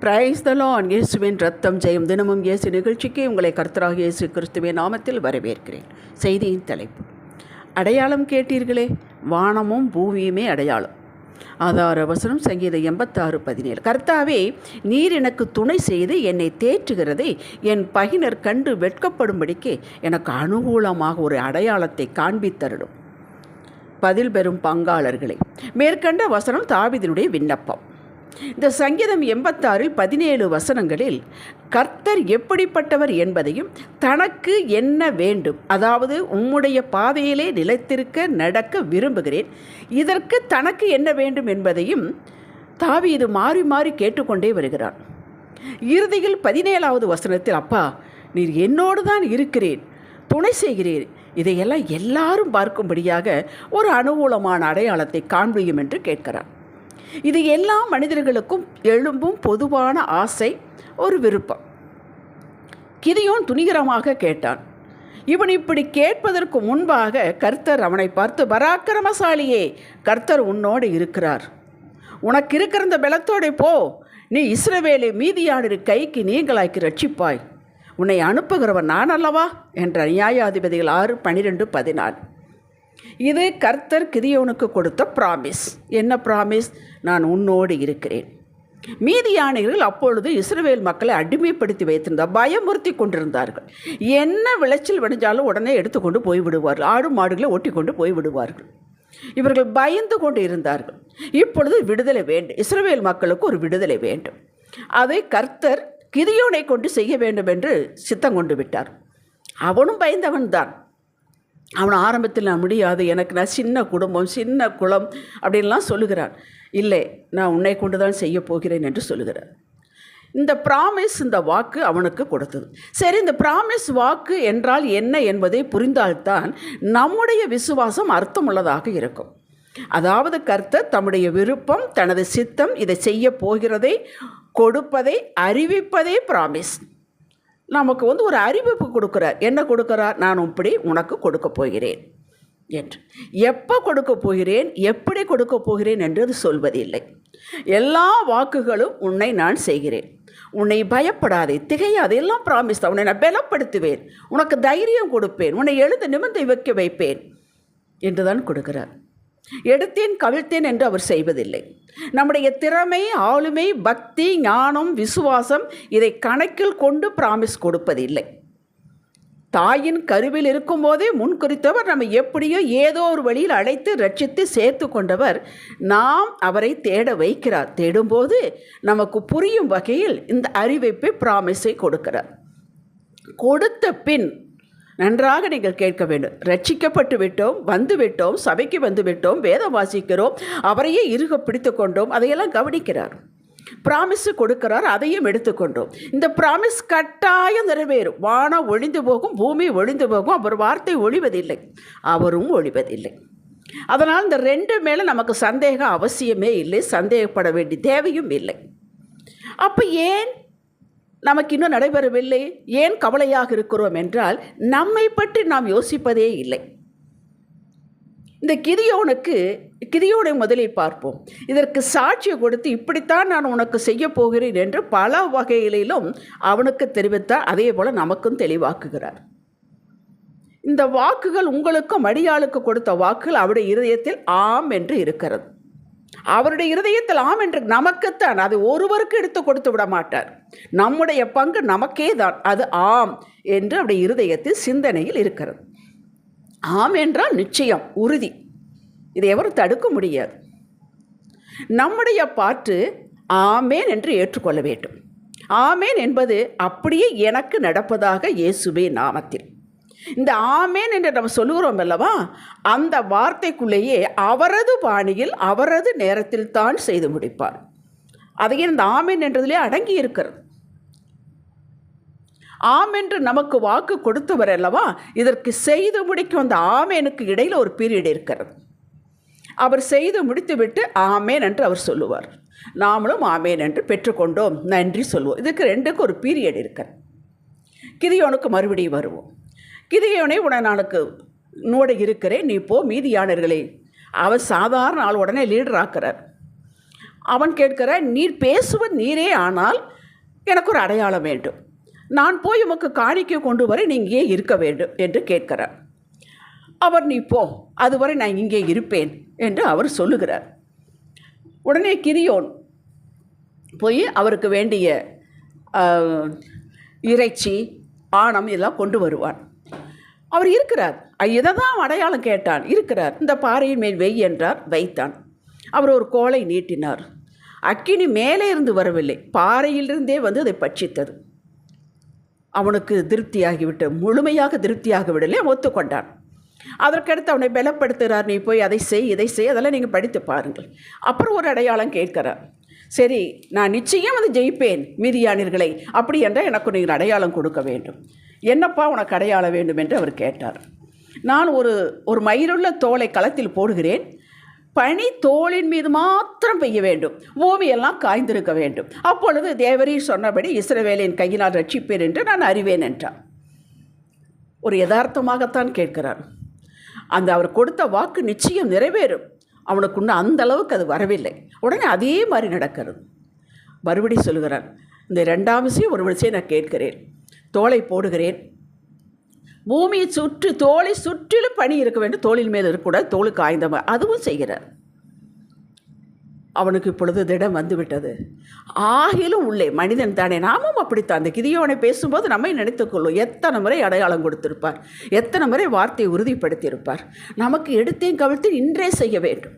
Price தலான் இயேசுவின் ரத்தம் ஜெயம். தினமும் இயேசு நிகழ்ச்சிக்கு உங்களை கர்த்தராக இயேசு கிறிஸ்துவின் நாமத்தில் வரவேற்கிறேன். செய்தியின் தலைப்பு. அடையாளம் கேட்டீர்களே? வானமும் பூமியுமே அடையாளம். ஆதார வசனம் சங்கீதம் எண்பத்தாறு பதினேழு. கர்த்தாவே நீர் எனக்கு துணை செய்து என்னை தேற்றுகிறதை. என் பகினர் கண்டு வெட்கப்படும்படிக்கு எனக்கு அனுகூலமாக ஒரு அடையாளத்தை காண்பித்தருடும் பதில் பெறும் பங்காளர்களே மேற்கண்ட வசனம் தாவிதனுடைய விண்ணப்பம். இந்த சங்கீதம் எண்பத்தாறில் பதினேழு வசனங்களில் கர்த்தர் எப்படிப்பட்டவர் என்பதையும் தனக்கு என்ன வேண்டும்? அதாவது உம்முடைய பாதையிலே நிலைத்திருக்க நடக்க விரும்புகிறேன். இதற்கு தனக்கு என்ன வேண்டும் என்பதையும் தாவி இது மாறி மாறி கேட்டுக்கொண்டே வருகிறான். இறுதியில் பதினேழாவது வசனத்தில் அப்பா நீர் என்னோடு தான் இருக்கிறேன் துணை செய்கிறீர். இதையெல்லாம் எல்லாரும் பார்க்கும்படியாக ஒரு அனுகூலமான அடையாளத்தை காண்பியும் என்று கேட்கிறார் இது எல்லா மனிதர்களுக்கும் எழும்பும் பொதுவான ஆசை ஒரு விருப்பம். கிதியோன் துணிகரமாக கேட்டான் இவன் இப்படி கேட்பதற்கு முன்பாக கர்த்தர் அவனை பார்த்து பராக்கிரமசாலியே கர்த்தர் உன்னோடு இருக்கிறார். உனக்கு இருக்கிற இந்த பலத்தோடு போ. நீ இஸ்ரவேலை மீதியானிரு கைக்கு நீங்களாக்கி ரட்சிப்பாய். உன்னை அனுப்புகிறவன் நான் அல்லவா? என்ற நியாயாதிபதிகள் ஆறு பன்னிரெண்டு பதினாலு இது கர்த்தர் கிதியோனுக்கு கொடுத்த ப்ராமிஸ் என்ன ப்ராமிஸ் நான் உன்னோடு இருக்கிறேன். மீதியானைகள் அப்பொழுது இஸ்ரவேல் மக்களை அடிமைப்படுத்தி வைத்திருந்தார் பயமுறுத்தி கொண்டிருந்தார்கள். என்ன விளைச்சல் விளைஞ்சாலும் உடனே எடுத்துக்கொண்டு போய்விடுவார்கள் ஆடு மாடுகளை ஒட்டி கொண்டு போய்விடுவார்கள் இவர்கள் பயந்து கொண்டு இருந்தார்கள். இப்பொழுது விடுதலை வேண்டும். இஸ்ரவேல் மக்களுக்கு ஒரு விடுதலை வேண்டும். அதை கர்த்தர் கிதியோனை கொண்டு செய்ய வேண்டும் என்று சித்தம் கொண்டு விட்டார். அவனும் பயந்தவன் தான் அவன் ஆரம்பத்தில் நான் முடியாது. எனக்கு நான் சின்ன குடும்பம் சின்ன குளம் அப்படின்லாம் சொல்லுகிறான் இல்லை நான் உன்னை கொண்டு தான் செய்ய போகிறேன் என்று சொல்லுகிறார். இந்த ப்ராமிஸ் இந்த வாக்கு அவனுக்கு கொடுத்தது. சரி இந்த ப்ராமிஸ் வாக்கு என்றால் என்ன என்பதை புரிந்தால்தான் நம்முடைய விசுவாசம் அர்த்தமுள்ளதாக இருக்கும். அதாவது கர்த்தர் தம்முடைய விருப்பம் தனது சித்தம் இதை செய்ய போகிறதை கொடுப்பதை அறிவிப்பதே ப்ராமிஸ் நமக்கு வந்து ஒரு அறிவிப்பு கொடுக்குறார். என்ன கொடுக்குறார்? நான் இப்படி உனக்கு கொடுக்க போகிறேன் என்று. எப்போ கொடுக்க போகிறேன்? எப்படி கொடுக்க போகிறேன் என்று அது சொல்வதில்லை. எல்லா வாக்குகளும் உன்னை நான் செய்கிறேன். உன்னை பயப்படாதே திகையாதே எல்லாம் ப்ராமிஸ் தான். உன்னை நான் பலப்படுத்துவேன். உனக்கு தைரியம் கொடுப்பேன். உன்னை எழுந்து நிமிர்ந்து வைக்க வைப்பேன். என்று தான் கொடுக்கிறார். எடுத்தேன் கவிழ்த்தேன் என்று அவர் செய்வதில்லை. நம்முடைய திறமை ஆளுமை பக்தி ஞானம் விசுவாசம் இதை கணக்கில் கொண்டு பிராமிஸ் கொடுப்பதில்லை. தாயின் கருவில் இருக்கும்போதே முன்குறித்தவர் நம்ம எப்படியோ ஏதோ ஒரு வழியில் அழைத்து ரட்சித்து சேர்த்து கொண்டவர் நாம் அவரை தேட வைக்கிறார். தேடும்போது நமக்கு புரியும் வகையில் இந்த அறிவிப்பை பிராமிஸை கொடுக்கிறார். கொடுத்த பின் நன்றாக நீங்கள் கேட்க வேண்டும். ரட்சிக்கப்பட்டு விட்டோம் வந்து விட்டோம் சபைக்கு வந்து விட்டோம் வேதம் வாசிக்கிறோம் அவரையே இறுக பிடித்து கொண்டோம் அதையெல்லாம் கவனிக்கிறார். ப்ராமிஸு கொடுக்கிறார் அதையும் எடுத்துக்கொண்டோம் இந்த ப்ராமிஸ் கட்டாயம் நிறைவேறும். வானம் ஒழிந்து போகும் பூமி ஒழிந்து போகும் அவர் வார்த்தை ஒழிவதில்லை அவரும் ஒழிவதில்லை அதனால் இந்த ரெண்டு மேலே நமக்கு சந்தேகம் அவசியமே இல்லை சந்தேகப்பட வேண்டிய தேவையும் இல்லை. அப்போ ஏன் நமக்கு இன்னும் நடைபெறவில்லை. ஏன் கவலையாக இருக்கிறோம் என்றால் நம்மை பற்றி நாம் யோசிப்பதே இல்லை. இந்த கிதியோனுக்கு கிதியோனை முதலில் பார்ப்போம். இதற்கு சாட்சியை கொடுத்து இப்படித்தான் நான் உனக்கு செய்ய போகிறேன் என்று பல வகைகளிலும் அவனுக்கு தெரிவித்தார். அதே போல் நமக்கும் தெளிவாக்குகிறார். இந்த வாக்குகள் உங்களுக்கும் அடியாளுக்கு கொடுத்த வாக்குகள் அவருடைய இருதயத்தில் ஆம் என்று இருக்கிறது. அவருடைய இருதயத்தில் ஆம் என்று நமக்குத்தான் அது ஒருவருக்கு எடுத்து கொடுத்து விட மாட்டார். நம்முடைய பங்கு நமக்கே தான் அது ஆம் என்று அவருடைய இருதயத்தில் சிந்தனையில் இருக்கிறது. ஆம் என்றால் நிச்சயம் உறுதி. இதை எவரும் தடுக்க முடியாது. நம்முடைய பாட்டு ஆமேன் என்று ஏற்றுக்கொள்ள வேண்டும். ஆமேன் என்பது அப்படியே எனக்கு நடப்பதாக இயேசுவே நாமத்தில். இந்த ஆமேன் என்று நம்ம சொல்லுகிறோம் அல்லவா? அந்த வார்த்தைக்குள்ளேயே அவரது பாணியில் அவரது நேரத்தில் தான் செய்து முடிப்பார். அதையே இந்த ஆமேன் என்றதிலே அடங்கி இருக்கிறது. ஆம் என்று நமக்கு வாக்கு கொடுத்தவர் அல்லவா? இதற்கு செய்து முடிக்கும் அந்த ஆமேனுக்கு இடையில் ஒரு பீரியட் இருக்கிறது. அவர் செய்து முடித்துவிட்டு ஆமேன் என்று அவர் சொல்லுவார். நாமளும் ஆமேன் என்று பெற்றுக்கொண்டோம். நன்றி சொல்லுவோம் இதுக்கு ரெண்டுக்கு ஒரு பீரியட் இருக்கிறது. கிதியோனுக்கு மறுபடியும் வருவோம். கிதியோனை உடனானுக்கு நோட இருக்கிறேன் நீ போ மீதியானர்களே. அவர் சாதாரண ஆள் உடனே லீடர் ஆக்கிறார். அவன் கேட்கிற நீர் பேசுவது நீரே ஆனால் எனக்கு ஒரு அடையாளம் வேண்டும். நான் போய் உமக்கு காணிக்கை கொண்டு வரை நீ இங்கே இருக்க வேண்டும் என்று கேட்கிறார். அவர் நீ போ அதுவரை நான் இங்கே இருப்பேன் என்று அவர் சொல்லுகிறார். உடனே கிரியோன் போய் அவருக்கு வேண்டிய இறைச்சி ஆணம் இதெல்லாம் கொண்டு வருவான். அவர் இருக்கிறார். இதை தான் அடையாளம் கேட்டான். இருக்கிறார். இந்த பாறையின் மேல் வெய் என்றார். வைத்தான். அவர் ஒரு கோலை நீட்டினார். அக்கினி மேலே இருந்து வரவில்லை. பாறையிலிருந்தே வந்து அதை பட்சித்தது. அவனுக்கு திருப்தியாகிவிட்டு முழுமையாக திருப்தியாக விடலை ஒத்துக்கொண்டான். அதற்கடுத்து அவனை பலப்படுத்துகிறார். நீ போய் அதை செய் இதை செய் அதெல்லாம் நீங்கள் படித்து பாருங்கள். அப்புறம் ஒரு அடையாளம் கேட்கிறார். சரி நான் நிச்சயம் அதை ஜெயிப்பேன் மீதியானீர்களை அப்படி என்றால் எனக்கு நீங்கள் அடையாளம் கொடுக்க வேண்டும். என்னப்பா உனக்கு அடையாள வேண்டும் என்று அவர் கேட்டார். நான் ஒரு ஒரு மயிருள்ள தோலை களத்தில் போடுகிறேன். பனி தோளின் மீது மாத்திரம் பெய்ய வேண்டும். பூமியெல்லாம் காய்ந்திருக்க வேண்டும். அப்பொழுது தேவரீர் சொன்னபடி இஸ்ரவேலின் கையினால் ரட்சிப்பேன் என்று நான் அறிவேன் என்றார். ஒரு யதார்த்தமாகத்தான் கேட்கிறார். அந்த அவர் கொடுத்த வாக்கு நிச்சயம் நிறைவேறும். அவனுக்கு இன்னும் அந்த அளவுக்கு அது வரவில்லை. உடனே அதே மாதிரி நடக்கிறது. மறுபடி சொல்கிறார் இந்த ரெண்டாம் விஷயம் ஒரு விஷயம் நான் கேட்கிறேன். தோலை போடுகிறேன். பூமியை சுற்றி தோலை சுற்றிலும் பனி இருக்க வேண்டும். தோளின் மேல் இருக்கக்கூடாது. தோலுக்கு ஆய்ந்த அதுவும் செய்கிறார். அவனுக்கு இப்பொழுது திடம் வந்துவிட்டது. ஆகிலும் உள்ளே மனிதன் தானே. நாமும் அப்படித்தான். அந்த கிதியோனை பேசும்போது நம்மை நினைத்துக்கொள்ளும் எத்தனை முறை அடையாளம் கொடுத்திருப்பார். எத்தனை முறை வார்த்தையை உறுதிப்படுத்தியிருப்பார். நமக்கு எடுத்தேன் கவிழ்த்து இன்றே செய்ய வேண்டும்.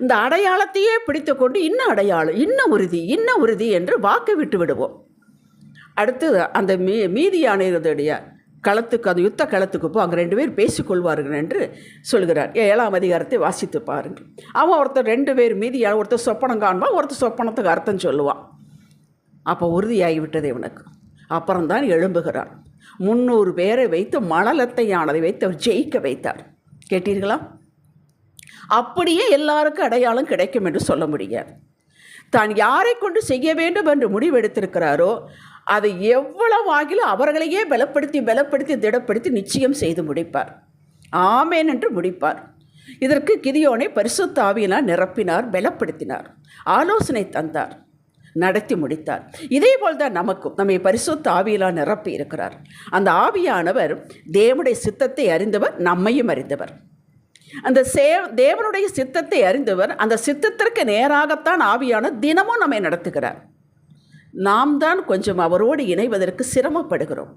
இந்த அடையாளத்தையே பிடித்துக்கொண்டு இன்னும் அடையாளம் இன்னும் உறுதி இன்னும் உறுதி என்று வாக்கு விட்டு விடுவோம் அடுத்து அந்த மீ மீதியானதுடைய களத்துக்கு அந்த யுத்த களத்துக்கு போ அங்கே ரெண்டு பேர் பேசிக்கொள்வார்கள் என்று சொல்கிறார். ஏழாம் அதிகாரத்தை வாசித்து பாருங்கள். அவன் ஒருத்தர் ரெண்டு பேர் மீதியான ஒருத்தர் சொப்பனம் காண்பான் ஒருத்தர் சொப்பனத்துக்கு அர்த்தம் சொல்லுவான் அப்போ உறுதியாகிவிட்டது இவனுக்கு. அப்புறம்தான் எழும்புகிறான் முந்நூறு பேரை வைத்து மணலத்தை யானதை வைத்து அவர் ஜெயிக்க வைத்தார். கேட்டீர்களா? அப்படியே எல்லாருக்கும் அடையாளம் கிடைக்கும் என்று சொல்ல முடியாது. தான் யாரை கொண்டு செய்ய வேண்டும் என்று முடிவெடுத்திருக்கிறாரோ அதை எவ்வளவு ஆகிலும் அவர்களையே பலப்படுத்தி பலப்படுத்தி திடப்படுத்தி நிச்சயம் செய்து முடிப்பார். ஆமேன் என்று முடிப்பார். இதற்கு கிதியோனை பரிசுத்த ஆவியினால் நிரப்பினார் பலப்படுத்தினார் ஆலோசனை தந்தார் நடத்தி முடித்தார். இதே போல்தான் நமக்கும் நம்மை பரிசுத்த ஆவியினால் நிரப்பி இருக்கிறார். அந்த ஆவியானவர் தேவனுடைய சித்தத்தை அறிந்தவர் நம்மையும் அறிந்தவர். அந்த சே தேவனுடைய சித்தத்தை அறிந்தவர் அந்த சித்தத்திற்கு நேராகத்தான் ஆவியான தினமும் நம்மை நடத்துகிறார். நாம் தான் கொஞ்சம் அவரோடு இணைவதற்கு சிரமப்படுகிறோம்.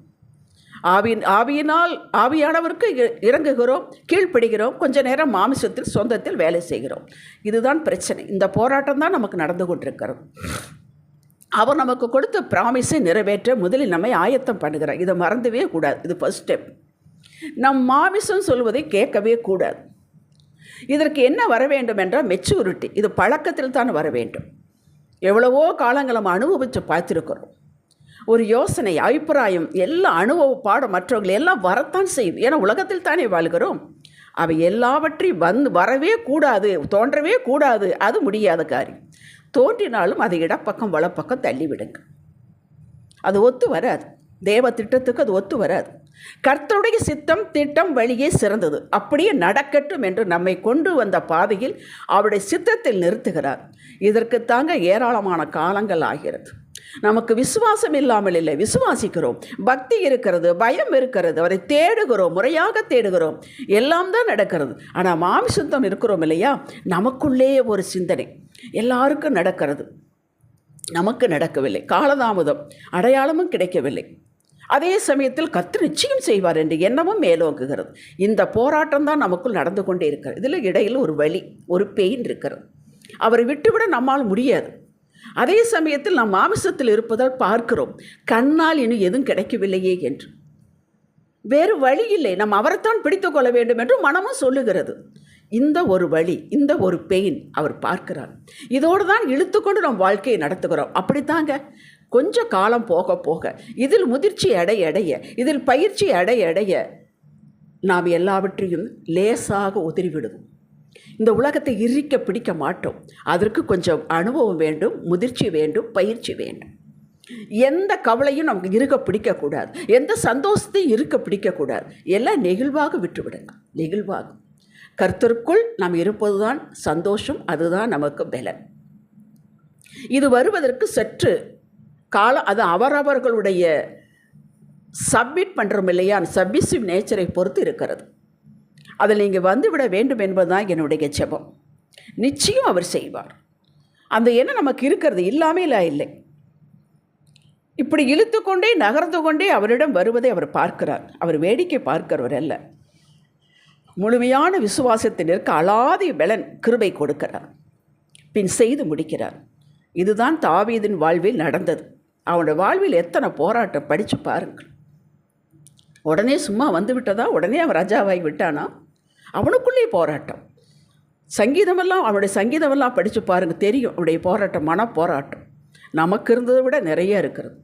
ஆவியின் ஆவியினால் ஆவியானவருக்கு இ- இறங்குகிறோம் கீழ்ப்படுகிறோம் கொஞ்ச நேரம் மாமிசத்தில் சொந்தத்தில் வேலை செய்கிறோம். இதுதான் பிரச்சனை. இந்த போராட்டம் தான் நமக்கு நடந்து கொண்டிருக்கிறோம் அவர் நமக்கு கொடுத்த ப்ராமிஸை நிறைவேற்ற முதலில் நம்மை ஆயத்தம் பண்ணுகிறார். இதை மறந்துவே கூடாது. இது ஃபஸ்ட் ஸ்டெப் நம் மாமிசம் சொல்வதை கேட்கவே கூடாது. இதற்கு என்ன வர வேண்டும் என்றால் மெச்சூரிட்டி இது பழக்கத்தில் தான் வர வேண்டும். எவ்வளவோ காலங்கள் நம்ம அனுபவித்து பார்த்துருக்கிறோம். ஒரு யோசனை அபிப்பிராயம் எல்லா அனுபவ பாடம் மற்றவர்கள் எல்லாம் வரத்தான் செய்யும் ஏன்னா உலகத்தில் தானே வாழ்கிறோம். அவை எல்லாவற்றையும் வந்து வரவே கூடாது தோன்றவே கூடாது அது முடியாத காரியம். தோன்றினாலும் அதை இடப்பக்கம் வலப்பக்கம் தள்ளிவிடுங்க அது ஒத்து வராது. தேவ திட்டத்துக்கு அது ஒத்து வராது. கர்த்தருடைய சித்தம் திட்டம் வழியே சிறந்தது. அப்படியே நடக்கட்டும் என்று நம்மை கொண்டு வந்த பாதையில் அவருடைய சித்தத்தில் நிறுத்துகிறார். இதற்கு தாங்க ஏராளமான காலங்கள் ஆகிறது. நமக்கு விசுவாசம் இல்லாமல் இல்லை. விசுவாசிக்கிறோம். பக்தி இருக்கிறது பயம் இருக்கிறது அதை தேடுகிறோம் முறையாக தேடுகிறோம். எல்லாம் தான் நடக்கிறது. ஆனால் மாமிசுத்தம் இருக்கிறோம் இல்லையா? நமக்குள்ளே ஒரு சிந்தனை. எல்லாருக்கும் நடக்கிறது. நமக்கு நடக்கவில்லை. காலதாமதம் அடையாளமும் கிடைக்கவில்லை. அதே சமயத்தில் கத்து நிச்சயம் செய்வார் என்று எண்ணமும் மேலோங்குகிறது. இந்த போராட்டம் தான் நமக்குள் நடந்து கொண்டே இருக்கிறது. இதில் இடையில் ஒரு வழி ஒரு பெயின் இருக்கிறது. அவரை விட்டுவிட நம்மால் முடியாது. அதே சமயத்தில் நம் மாமிசத்தில் இருப்பதால் பார்க்கிறோம் கண்ணால் இன்னும் எதுவும் கிடைக்கவில்லையே என்று. வேறு வழி இல்லை. நாம் அவரைத்தான் பிடித்து கொள்ள வேண்டும் என்று மனமும் சொல்லுகிறது. இந்த ஒரு வழி இந்த ஒரு பெயின் அவர் பார்க்கிறார். இதோடு தான் இழுத்துக்கொண்டு நம் வாழ்க்கையை நடத்துகிறோம். அப்படித்தாங்க? கொஞ்சம் காலம் போக போக இதில் முதிர்ச்சி அடைய அடைய இதில் பயிற்சி அடைய அடைய நாம் எல்லாவற்றையும் லேசாக உதறிவிடுவோம் இந்த உலகத்தை இறுக்க பிடிக்க மாட்டோம். அதற்கு கொஞ்சம் அனுபவம் வேண்டும் முதிர்ச்சி வேண்டும் பயிற்சி வேண்டும். எந்த கவலையும் நமக்கு இருக்க பிடிக்கக்கூடாது. எந்த சந்தோஷத்தையும் இருக்க பிடிக்கக்கூடாது. எல்லாம் நெகிழ்வாக விட்டுவிடுங்க. நெகிழ்வாக. கர்த்தருக்குள் நாம் இருப்பதுதான் சந்தோஷம் அதுதான் நமக்கு பலன். இது வருவதற்கு சற்று காலம் அது அவரவர்களுடைய சப்மிட் பண்ணுறோம் இல்லையா? சப்மிசிவ் நேச்சரை பொறுத்து இருக்கிறது. அதில் நீங்கள் வந்துவிட வேண்டும் என்பதுதான் என்னுடைய ஜெபம். நிச்சயம் அவர் செய்வார். அந்த எண்ணம் நமக்கு இருக்கிறது. இல்லாமல் இல்லை இப்படி இழுத்து கொண்டே நகர்ந்து கொண்டே அவரிடம் வருவதை அவர் பார்க்கிறார். அவர் வேடிக்கை பார்க்கிறவர் அல்ல. முழுமையான விசுவாசத்தினருக்கு அலாதி பலன் கிருபை கொடுக்கிறார். பின் செய்து முடிக்கிறார். இதுதான் தாவீதின் வாழ்வில் நடந்தது. அவனோட வாழ்வில் எத்தனை போராட்டம் படித்து பாருங்கள். உடனே சும்மா வந்து விட்டதா? உடனே அவன் ராஜாவாகி விட்டானா? அவனுக்குள்ளே போராட்டம். சங்கீதமெல்லாம் அவனுடைய சங்கீதமெல்லாம் படித்து பாருங்கள் தெரியும். அவனுடைய போராட்டம் மன போராட்டம் நமக்கு இருந்ததை விட நிறைய இருக்கிறது.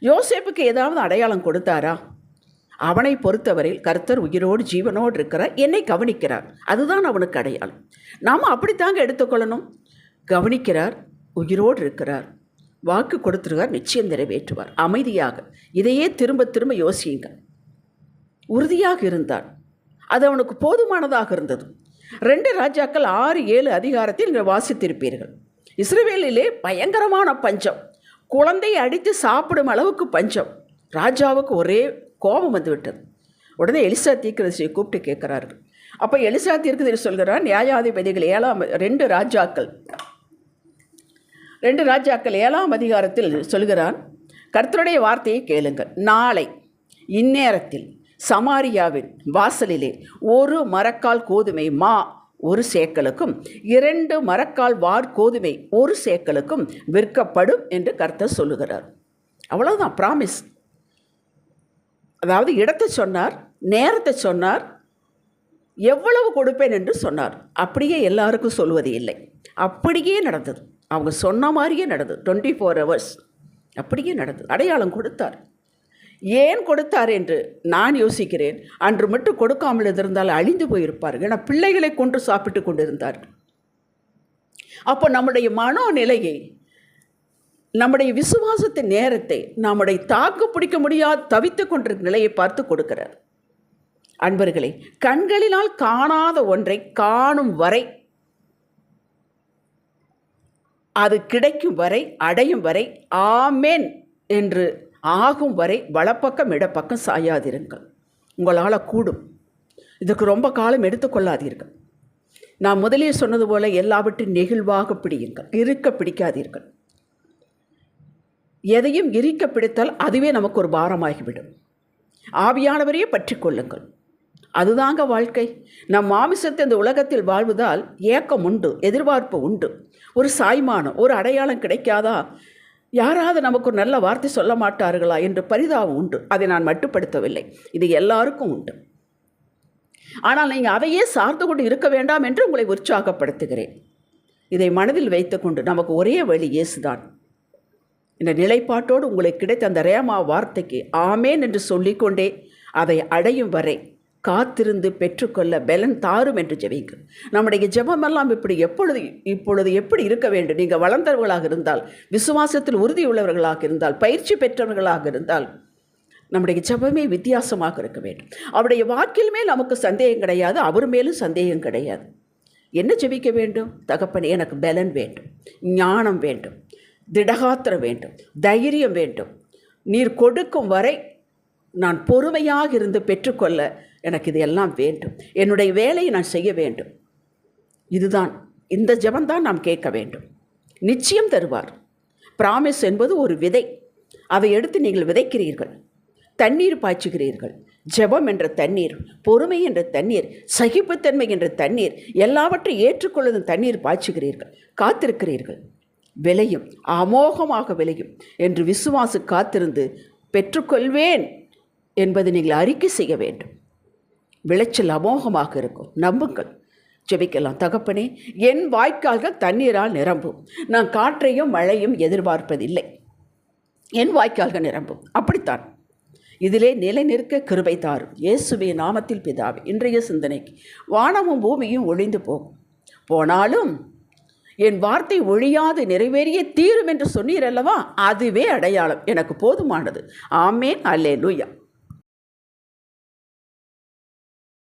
யோசேப்புக்கு ஏதாவது அடையாளம் கொடுத்தாரா? அவனை பொறுத்தவரையில் கர்த்தர் உயிரோடு ஜீவனோடு இருக்கிறார். என்னை கவனிக்கிறார். அதுதான் அவனுக்கு அடையாளம். நாம் அப்படித்தாங்க எடுத்துக்கொள்ளணும்? கவனிக்கிறார் உயிரோடு இருக்கிறார். வாக்கு கொடுத்துருக்கார் நிச்சயம் நிறைவேற்றுவார். அமைதியாக. இதையே திரும்ப திரும்ப யோசியுங்க உறுதியாக இருந்தார் அது அவனுக்கு போதுமானதாக இருந்தது. ரெண்டு ராஜாக்கள் ஆறு ஏழு அதிகாரத்தில் நீங்கள் வாசித்திருப்பீர்கள். இஸ்ரேவேலிலே பயங்கரமான பஞ்சம். குழந்தையை அடித்து சாப்பிடும் அளவுக்கு பஞ்சம். ராஜாவுக்கு ஒரே கோபம் வந்துவிட்டது. உடனே எலிசா தீர்க்கதரிசியை கூப்பிட்டு கேட்குறார்கள். அப்போ எலிசா தீர்க்கதரிசி சொல்கிறார் நியாயாதிபதிகள் ஏழாம் ரெண்டு ராஜாக்கள் ரெண்டு ராஜாக்கள் ஏழாம் அதிகாரத்தில் சொல்கிறான் கர்த்தருடைய வார்த்தையை கேளுங்கள். நாளை இந்நேரத்தில் சமாரியாவின் வாசலிலே ஒரு மரக்கால் கோதுமை மா ஒரு சேக்கலுக்கும் இரண்டு மரக்கால் வார் கோதுமை ஒரு சேக்கலுக்கும் விற்கப்படும் என்று கர்த்தர் சொல்லுகிறார். அவ்வளோதான் ப்ராமிஸ் அதாவது இடத்தை சொன்னார் நேரத்தை சொன்னார் எவ்வளவு கொடுப்பேன் என்று சொன்னார். அப்படியே எல்லாருக்கும் சொல்வது இல்லை அப்படியே நடந்தது. அவங்க சொன்ன மாதிரியே நடந்தது. டுவெண்ட்டி ஃபோர் ஹவர்ஸ் அப்படியே நடந்தது. அடையாளம் கொடுத்தார். ஏன் கொடுத்தார் என்று நான் யோசிக்கிறேன். அன்று மட்டும் கொடுக்காமல் இருந்திருந்தால் அழிந்து போயிருப்பார்கள். ஏன்னா பிள்ளைகளை கொண்டு சாப்பிட்டு கொண்டிருந்தார்கள். அப்போ நம்முடைய மனோநிலையை நம்முடைய விசுவாசத்தின் நேரத்தை நம்முடைய தாக்கு பிடிக்க முடியாத தவித்து கொண்டிருக்கிற நிலையை பார்த்து கொடுக்கிறார். அன்பர்களே கண்களினால் காணாத ஒன்றை காணும் வரை அது கிடைக்கும் வரை அடையும் வரை ஆமேன் என்று ஆகும் வரை வலப்பக்கம் இடப்பக்கம் சாயாதிருங்கள். உங்களால் கூடும். இதுக்கு ரொம்ப காலம் எடுத்துக்கொள்ளாதீர்கள் நான் முதலே சொன்னது போல எல்லாவற்றையும் நெகிழ்வாக பிடியுங்கள். இருக்க பிடிக்காதீர்கள். எதையும் இருக்க பிடித்தால் அதுவே நமக்கு ஒரு பாரமாகிவிடும். ஆவியானவரையே பற்றி கொள்ளுங்கள். அதுதாங்க வாழ்க்கை. நம் மாமிசத்தை இந்த உலகத்தில் வாழ்வதால் ஏக்கம் உண்டு எதிர்பார்ப்பு உண்டு. ஒரு சாய்மானம் ஒரு அடையாளம் கிடைக்காதா? யாராவது நமக்கு ஒரு நல்ல வார்த்தை சொல்ல மாட்டார்களா? என்று பரிதாபம் உண்டு. அதை நான் மட்டுப்படுத்தவில்லை. இது எல்லாருக்கும் உண்டு. ஆனால் நீங்கள் அதையே சார்ந்து கொண்டு இருக்க வேண்டாம் என்று உங்களை உற்சாகப்படுத்துகிறேன். இதை மனதில் வைத்துக்கொண்டு நமக்கு ஒரே வழி இயேசுதான். இந்த நிலைப்பாட்டோடு உங்களுக்கு கிடைத்த அந்த ரேமா வார்த்தைக்கு ஆமேன் என்று சொல்லிக்கொண்டே அதை அடையும் வரை காத்திருந்து பெற்றுக்கொள்ள பலன் தாரும் என்று ஜெபிங்க நம்முடைய ஜெபமெல்லாம் இப்படி எப்பொழுது இப்பொழுது எப்படி இருக்க வேண்டும்? நீங்கள் வளர்ந்தவர்களாக இருந்தால் விசுவாசத்தில் உறுதியுள்ளவர்களாக இருந்தால் பயிற்சி பெற்றவர்களாக இருந்தால் நம்முடைய ஜெபமே வித்தியாசமாக இருக்க வேண்டும். அவருடைய வாக்கில் மேல் நமக்கு சந்தேகம் கிடையாது அவர் மேலும் சந்தேகம் கிடையாது. என்ன ஜெபிக்க வேண்டும்? தகப்பன் எனக்கு பலன் வேண்டும் ஞானம் வேண்டும் திடகாத்திரம் வேண்டும் தைரியம் வேண்டும். நீர் கொடுக்கும் வரை நான் பொறுமையாக இருந்து பெற்றுக்கொள்ள எனக்கு இது எல்லாம் வேண்டும். என்னுடைய வேலையை நான் செய்ய வேண்டும். இதுதான். இந்த ஜெபந்தான் நாம் கேட்க வேண்டும். நிச்சயம் தருவார். பிராமிஸ் என்பது ஒரு விதை. அதை எடுத்து நீங்கள் விதைக்கிறீர்கள். தண்ணீர் பாய்ச்சுகிறீர்கள். ஜெபம் என்ற தண்ணீர் பொறுமை என்ற தண்ணீர் சகிப்புத்தன்மை என்ற தண்ணீர் எல்லாவற்றையும் ஏற்றுக்கொள்ளும் தண்ணீர் பாய்ச்சுகிறீர்கள். காத்திருக்கிறீர்கள். விளையும். அமோகமாக விளையும். என்று விசுவாசு காத்திருந்து பெற்றுக்கொள்வேன் என்பதை நீங்கள் அறிக்கை செய்ய வேண்டும். விளைச்சல் அமோகமாக இருக்கும். நம்புங்கள். ஜெபிக்கலாம். தகப்பனே என் வாய்க்கால்கள் தண்ணீரால் நிரம்பும். நான் காற்றையும் மழையும் எதிர்பார்ப்பதில்லை. என் வாய்க்கால்கள் நிரம்பும். அப்படித்தான். இதிலே நிலை நிற்க கிருபை தாரும். இயேசுவே நாமத்தில் பிதாவே இன்றைய சிந்தனைக்கு வானமும் பூமியும் ஒழிந்து போகும். போனாலும் என் வார்த்தை ஒழியாது நிறைவேறிய தீரும் என்று சொன்னீர் அல்லவா? அதுவே அடையாளம். எனக்கு போதுமானது. ஆமேன். அல்லே லூயா